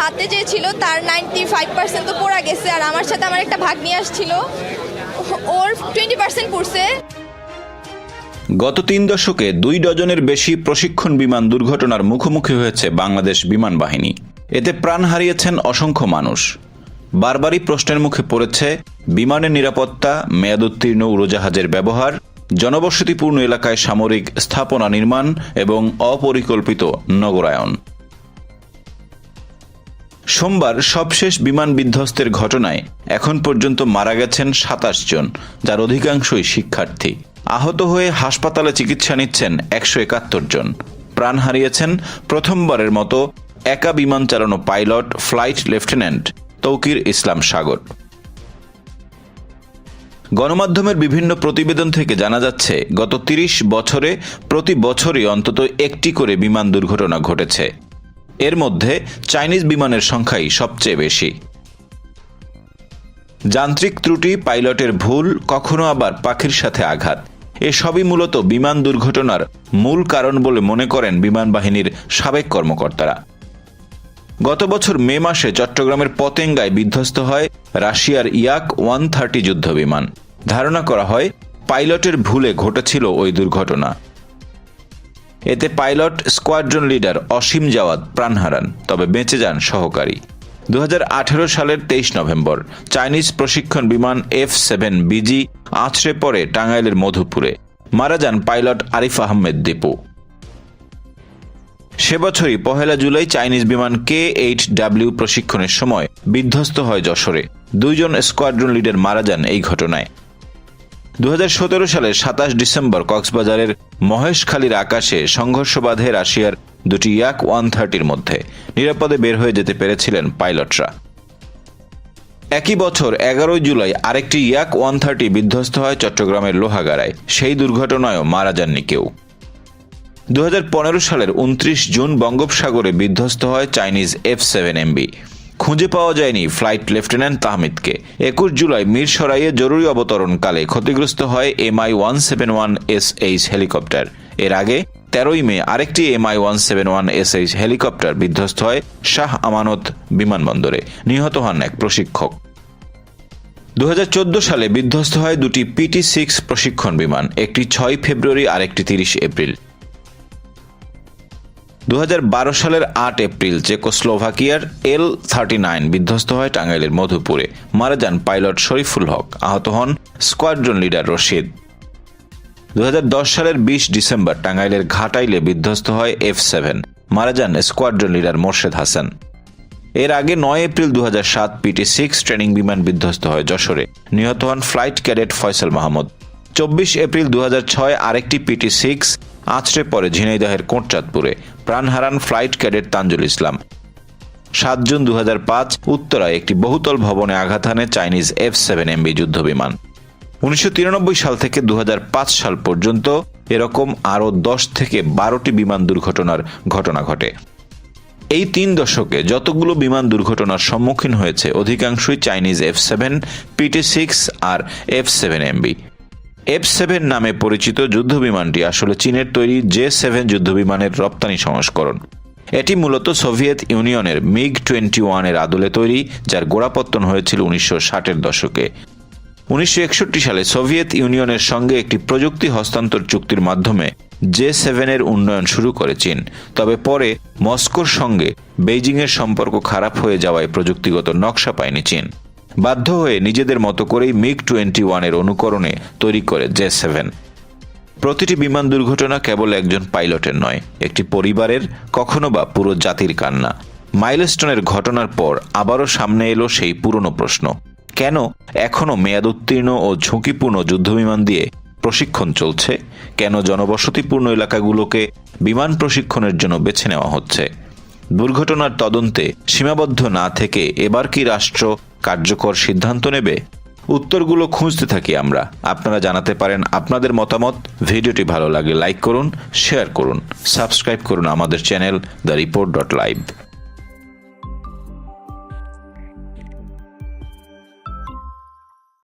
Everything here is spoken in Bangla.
হাতে যে ছিল তার নাইনটি ফাইভ পার্সেন্ট তো পড়া গেছে আর আমার সাথে আমার একটা ভাগ নিয়ে আসছিল। ওর টোয়েন্টি পার্সেন্ট পড়ছে। গত তিন দশকে দুই ডজনের বেশি প্রশিক্ষণ বিমান দুর্ঘটনার মুখোমুখি হয়েছে বাংলাদেশ বিমান বাহিনী। এতে প্রাণ হারিয়েছেন অসংখ্য মানুষ। বারবারই প্রশ্নের মুখে পড়েছে, বিমানের নিরাপত্তা মেয়াদোত্তীর্ণ উড়োজাহাজের ব্যবহার, জনবসতিপূর্ণ এলাকায় সামরিক স্থাপনা নির্মাণ এবং অপরিকল্পিত নগরায়ন। সোমবার সবশেষ বিমান বিধ্বস্তের ঘটনায় এখন পর্যন্ত মারা গেছেন সাতাশ জন, যার অধিকাংশই শিক্ষার্থী। আহত হয়ে হাসপাতালে চিকিৎসা নিচ্ছেন একশো একাত্তর জন। প্রাণ হারিয়েছেন প্রথমবারের মতো একা বিমান চালানো pilot, flight lieutenant Tawkir Islam Sagar. গণমাধ্যমের বিভিন্ন প্রতিবেদন থেকে জানা যাচ্ছে, গত তিরিশ বছরে প্রতি বছরই অন্তত একটি করে বিমান দুর্ঘটনা ঘটেছে। এর মধ্যে চাইনিজ বিমানের সংখ্যাই সবচেয়ে বেশি। যান্ত্রিক ত্রুটি পাইলটের ভুল, কখনো আবার পাখির সাথে আঘাত। এসবই মূলত বিমান দুর্ঘটনার মূল কারণ বলে মনে করেন বিমান বাহিনীর সাবেক কর্মকর্তারা। গত বছর মে মাসে চট্টগ্রামের পতেঙ্গায় বিধ্বস্ত হয় রাশিয়ার ইয়াক ওয়ান থার্টি যুদ্ধ বিমান ধারণা করা হয়, পাইলটের ভুলে ঘটেছিল ওই দুর্ঘটনা। এতে pilot, squadron leader Asim Jawad প্রাণ হারান, তবে বেঁচে যান সহকারী। দু হাজার আঠেরো সালের তেইশ নভেম্বর, চাইনিজ প্রশিক্ষণ বিমান এফ সেভেন বিজি আছড়ে পড়ে টাঙ্গাইলের মধুপুরে। মারা যান পাইলট আরিফ আহমেদ দীপু। সে বছরই পহেলা জুলাই চাইনিজ বিমান কে এইট ডাব্লিউ প্রশিক্ষণের সময় বিধ্বস্ত হয় যশোরে। দুইজন স্কোয়াড্রন লিডার মারা যান এই ঘটনায়। দু হাজার সতেরো সালের সাতাশ ডিসেম্বর কক্সবাজারের মহেশখালীর আকাশে সংঘর্ষ বাধে রাশিয়ার দুটি ইয়াক ওয়ান থার্টির মধ্যে। নিরাপদে বের হয়ে যেতে পেরেছিলেন পাইলটরা। একই বছর এগারোই জুলাই আরেকটি ইয়াক ওয়ান থার্টি বিধ্বস্ত হয় চট্টগ্রামের লোহাগাড়ায়। সেই দুর্ঘটনায়ও মারা যাননি কেউ। দু হাজার পনেরো সালের উনত্রিশ জুন বঙ্গোপসাগরে বিধ্বস্ত হয় চাইনিজ এফ সেভেন এমবি খুঁজে পাওয়া যায়নি ফ্লাইট লেফটেন্যান্ট তাহমিদকে। একুশ জুলাই মিরসরাইয়ে জরুরি অবতরণকালে ক্ষতিগ্রস্ত হয় MI one seven one S H helicopter. এর আগে তেরোই মে আরেকটি MI one seven one S H helicopter বিধ্বস্ত হয় শাহ আমানত বিমানবন্দরে। নিহত হন এক প্রশিক্ষক। দু হাজার চোদ্দ সালে বিধ্বস্ত হয় দুটি পিটি সিক্স প্রশিক্ষণ বিমান, একটি ছয় ফেব্রুয়ারি আর একটি তিরিশ এপ্রিল। দু হাজার বারো সালের আট এপ্রিল চেকোস্লোভাকিয়ার এল থার্টি নাইন বিধ্বস্ত হয় টাঙ্গাইলের মধুপুরে। মারা যান পাইলট শরীফুল হক। আহত হন স্কোয়াড্রন লিডার রশিদ। দু হাজার দশ সালের বিশ ডিসেম্বর টাঙ্গাইলের ঘাটাইলে বিধ্বস্ত হয় এফ সেভেন। মারা যান স্কোয়াড্রন লিডার মোর্শেদ হাসান। এর আগে নয় এপ্রিল দু পিটি সিক্স ট্রেনিং বিমান বিধ্বস্ত হয় যশোরে। নিহত হন ফ্লাইট ক্যাডেট ফয়সাল মাহমুদ। চব্বিশ এপ্রিল দু আরেকটি পিটি সিক্স আছড়ে পড়ে ঝিনাইদহের কোটচাঁদপুরে। প্রাণ হারান ফ্লাইট ক্যাডেট তানজুল ইসলাম। সাত জুন দু হাজার পাঁচ, উত্তরায় একটি বহুতল ভবনে আঘাত হানে চাইনিজ এফ সেভেন এমবি যুদ্ধ বিমান উনিশশো তিরানব্বই সাল থেকে দু হাজার পাঁচ সাল পর্যন্ত এরকম আরও দশ থেকে বারোটি বিমান দুর্ঘটনার ঘটনা ঘটে। এই তিন দশকে যতগুলো বিমান দুর্ঘটনার সম্মুখীন হয়েছে, অধিকাংশই Chinese F seven, PT six আর F seven MB F seven নামে পরিচিত যুদ্ধ বিমানটি আসলে চীনের তৈরি জে সেভেন যুদ্ধ বিমানের রপ্তানি সংস্করণ। এটি মূলত সোভিয়েত ইউনিয়নের মিগ টোয়েন্টি ওয়ানের আদলে তৈরি, যার গোড়াপত্তন হয়েছিল উনিশশো ষাটের দশকে। উনিশশো একষট্টি সালে সোভিয়েত ইউনিয়নের সঙ্গে একটি প্রযুক্তি হস্তান্তর চুক্তির মাধ্যমে জে সেভেনের উন্নয়ন শুরু করে চীন। তবে পরে মস্কোর সঙ্গে বেইজিংয়ের সম্পর্ক খারাপ হয়ে যাওয়ায় প্রযুক্তিগত নকশা পায়নি চীন। বাধ্য হয়ে নিজেদের মতো করেই মিগ টোয়েন্টি ওয়ানের অনুকরণে তৈরি করে জে সেভেন প্রতিটি বিমান দুর্ঘটনা কেবল একজন পাইলটের নয়, একটি পরিবারের, কখনো বা পুরো জাতির কান্না। মাইলস্টোনের ঘটনার পর আবারও সামনে এলো সেই পুরনো প্রশ্ন, কেন এখনও মেয়াদ উত্তীর্ণ ও ঝুঁকিপূর্ণ যুদ্ধবিমান দিয়ে প্রশিক্ষণ চলছে? কেন জনবসতিপূর্ণ এলাকাগুলোকে বিমান প্রশিক্ষণের জন্য বেছে নেওয়া হচ্ছে? দুর্ঘটনার তদন্তে সীমাবদ্ধ না থেকে এবার কি রাষ্ট্র কার্যকর সিদ্ধান্ত নেবে? উত্তরগুলো খুঁজতে থাকি আমরা। আপনারা জানাতে পারেন আপনাদের মতামত। ভিডিওটি ভালো লাগে লাইক করুন, শেয়ার করুন। সাবস্ক্রাইব করুন আমাদের channel the report dot live.